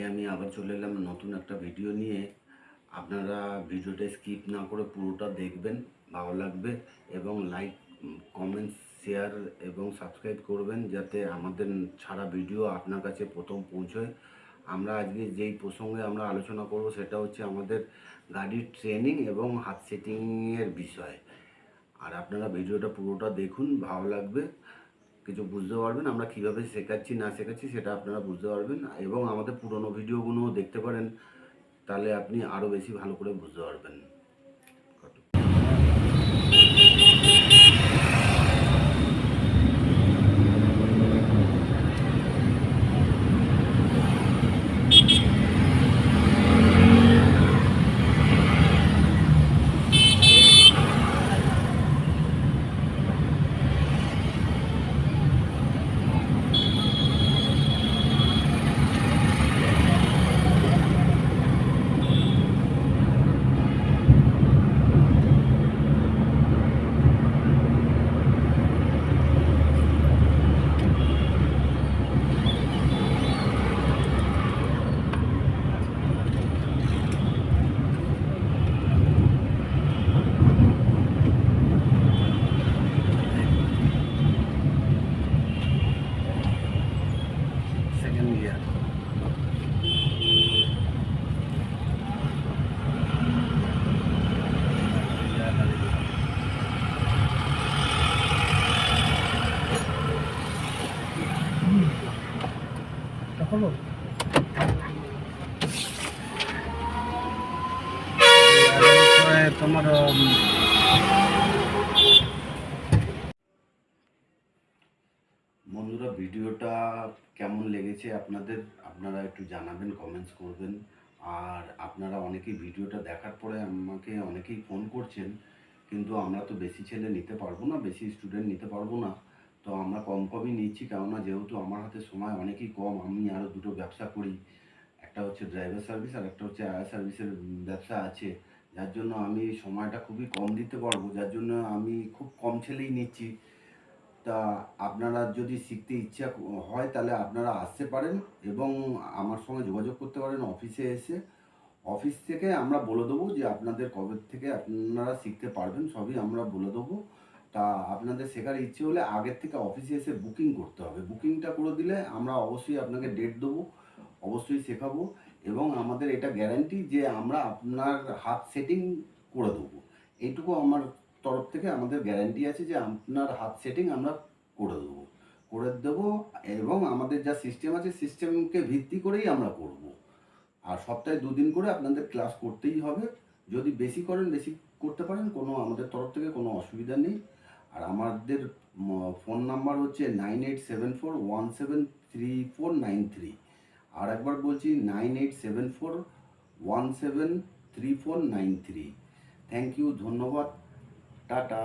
আজকে আমি আবার চলে এলাম নতুন একটা ভিডিও নিয়ে। আপনারা ভিডিওটা স্কিপ না করে পুরোটা দেখবেন, ভালো লাগবে। এবং লাইক কমেন্ট শেয়ার এবং সাবস্ক্রাইব করবেন যাতে আমাদের ছাড়া ভিডিও আপনার কাছে প্রথম পৌঁছয়। আমরা আজকে যেই প্রসঙ্গে আমরা আলোচনা করব সেটা হচ্ছে আমাদের গাড়ির ট্রেনিং এবং হাত সেটিংয়ের বিষয়। আর আপনারা ভিডিওটা পুরোটা দেখুন, ভালো লাগবে। কিছু বুঝতে পারবেন, আমরা কীভাবে শেখাচ্ছি, না শেখাচ্ছি সেটা আপনারা বুঝতে পারবেন এবং আমাদের পুরনো ভিডিওগুলোও দেখতে পারেন, তাহলে আপনি আরও বেশি ভালো করে বুঝতে পারবেন। হলো তোমার বন্ধুরা, ভিডিওটা কেমন লেগেছে আপনাদের? আপনারা একটু জানাবেন কমেন্টস করবেন। আর আপনারা অনেকেই ভিডিওটা দেখার পরে আমাকে অনেকেই ফোন করছেন, কিন্তু আমরা তো বেশি ছেলে নিতে পারব না, বেশি স্টুডেন্ট নিতে পারব না। তো আমরা কম কমই নিচ্ছি, কেননা যেহেতু আমার হাতে সময় অনেকই কম, আমি আরও দুটো ব্যবসা করি। একটা হচ্ছে ড্রাইভার সার্ভিস আর একটা হচ্ছে এয়ার সার্ভিসের ব্যবসা আছে। যার জন্য আমি সময়টা খুবই কম দিতে পারব, যার জন্য আমি খুব কম ছেলেই নিচ্ছি। তা আপনারা যদি শিখতে ইচ্ছা হয়, তাহলে আপনারা আসতে পারেন এবং আমার সঙ্গে যোগাযোগ করতে পারেন অফিসে এসে। অফিস থেকে আমরা বলে দেবো যে আপনাদের কবে থেকে আপনারা শিখতে পারবেন, সবই আমরা বলে দেবো। তা আপনাদের শেখার ইচ্ছে হলে আগের থেকে অফিসে এসে বুকিং করতে হবে। বুকিংটা করে দিলে আমরা অবশ্যই আপনাকে ডেট দেবো, অবশ্যই শেখাবো এবং আমাদের এটা গ্যারান্টি যে আমরা আপনার হাত সেটিং করে দেবো। এইটুকু আমার তরফ থেকে আমাদের গ্যারান্টি আছে যে আপনার হাত সেটিং আমরা করে দেবো। করে দেবো এবং আমাদের যা সিস্টেম আছে সিস্টেমকে ভিত্তি করেই আমরা করব। আর সপ্তাহে দুদিন করে আপনাদের ক্লাস করতেই হবে। যদি বেশি করেন, বেশি করতে পারেন, কোনো আমাদের তরফ থেকে কোনো অসুবিধা নেই। আর আমাদের ফোন নাম্বার হচ্ছে nine eight seven four one seven three four nine three আর একবার বলছি nine eight seven four one seven three four nine three thank you ধন্যবাদ। টাটা।